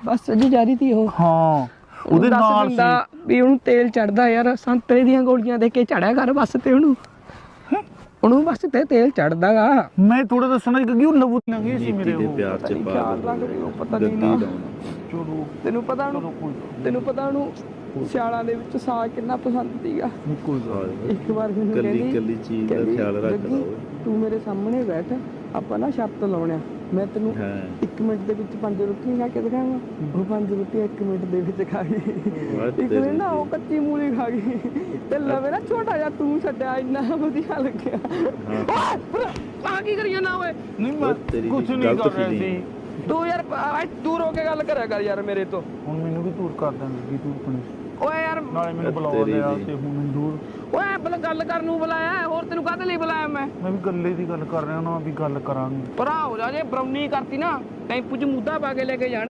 ਬੱਸ ਜੀ ਜਾ ਰਹੀ ਤੀ ਉਹ। ਹਾਂ ਉਹਦੇ ਨਾਲ ਸੀ। ਵੀ ਉਹਨੂੰ ਤੇਲ ਚੜਦਾ ਯਾਰ ਸੰਤਰੇ ਦੀਆਂ ਗੋਲੀਆਂ ਦੇ ਕੇ ਚੜਿਆ ਕਰ ਬੱਸ ਤੇ ਉਹਨੂੰ। ਉਹਨੂੰ ਬੱਸ ਤੇ ਤੇਲ ਚੜਦਾਗਾ। ਮੈਂ ਥੋੜਾ ਦੱਸਣਾ ਕਿ ਉਹ ਲਵੂ ਲੰਗੀ ਸੀ ਮੇਰੇ ਦੇ ਉਹ? ਪਿਆਰ ਚ ਪਤਾ ਨਹੀਂ ਨਾ। ਚਲੋ। ਤੈਨੂੰ ਪਤਾ ਉਹਨੂੰ ਤੈਨੂੰ ਪਤਾ ਉਹਨੂੰ ਸਿਆਲਾਂ ਦੇ ਵਿੱਚ ਸਾਗ ਕਿੰਨਾ ਪਸੰਦ ਸੀਗਾ। ਨਹੀਂ ਕੋਈ ਗੱਲ ਨੀ। ਇੱਕ ਵਾਰ ਮੈਨੂੰ ਕੱਲੀ ਕਹਿੰਦੀ ਕੱਲੀ ਚੀਜ਼ ਦਾ ਖਿਆਲ ਰੱਖਦਾ ਤੂੰ ਮੇਰੇ ਸਾਹਮਣੇ ਬੈਠ ਆਪਾਂ ਨਾ ਸ਼ਰਤ ਲਾਉਣਿਆ ਮੈਂ ਤੈਨੂੰ ਹਾਂ। 1 ਮਿੰਟ ਦੇ ਵਿੱਚ ਪੰਜ ਰੋਟੀਆਂ ਖਾ ਕੇ ਦਿਖਾਵਾਂ। ਉਹ ਪੰਜ ਰੋਟੀਆਂ 1 ਮਿੰਟ ਦੇ ਵਿੱਚ ਖਾ ਗਈ। ਵਾਹ ਇੱਕ ਦਿਨ ਨਾ ਉਹ ਕੱਚੀ ਮੂਲੀ ਖਾ ਗਈ। ਤੇ ਲਵੇ ਨਾ ਛੋਟਾ ਜਿਹਾ ਤੂੰ ਛੱਡਿਆ ਇੰਨਾ ਵਧੀਆ ਲੱਗਿਆ। ਆ ਕੀ ਕਰੀਏ ਨਾ ਓਏ? ਨਹੀਂ ਉਹ ਮੈਂ ਤੇਰੀ ਕੁਝ ਨਹੀਂ ਗਲਤ ਕਰ ਰਿਹਾ feeling। ਸੀ। ਤੂੰ ਯਾਰ ਆ ਦੂਰ ਹੋ ਕੇ ਗੱਲ ਕਰਿਆ ਕਰ ਯਾਰ ਮੇਰੇ ਤੋਂ। ਹੁਣ ਮੈਨੂੰ ਵੀ ਦੂਰ ਕਰ ਦੇਣ ਲੱਗੀ ਤੂੰ ਆਪਣੀ ਓਏ ਨਾਲੇ ਮੈਨੂੰ ਤੇਰੀ ਬੁਲਾਉਂਦੇ ਆ ਦੀ। ਤੇ ਹੁਣ ਮੈਨੂੰ ਦੂਰ। ਓਏ ਬਲ ਗੱਲ ਕਰਨ ਨੂੰ ਬੁਲਾਇਆ ਹੋਰ ਤੈਨੂੰ ਕਾਹਦੇ ਲਈ ਬੁਲਾਇਆ ਮੈਂ? ਮੈਂ ਵੀ ਗੱਲੇ ਦੀ ਗੱਲ ਕਰ ਰਿਹਾ ਨਾ ਵੀ ਗੱਲ ਕਰਾਂਗੇ। ਭਰਾ ਹੋ ਜਾ ਜੇ ਬਰਾਉਨੀ ਕਰਤੀ ਨਾ ਟੈਂਪੂ 'ਚ ਮੁੱਦਾ ਪਾ ਕੇ ਲੈ ਕੇ ਜਾਣ।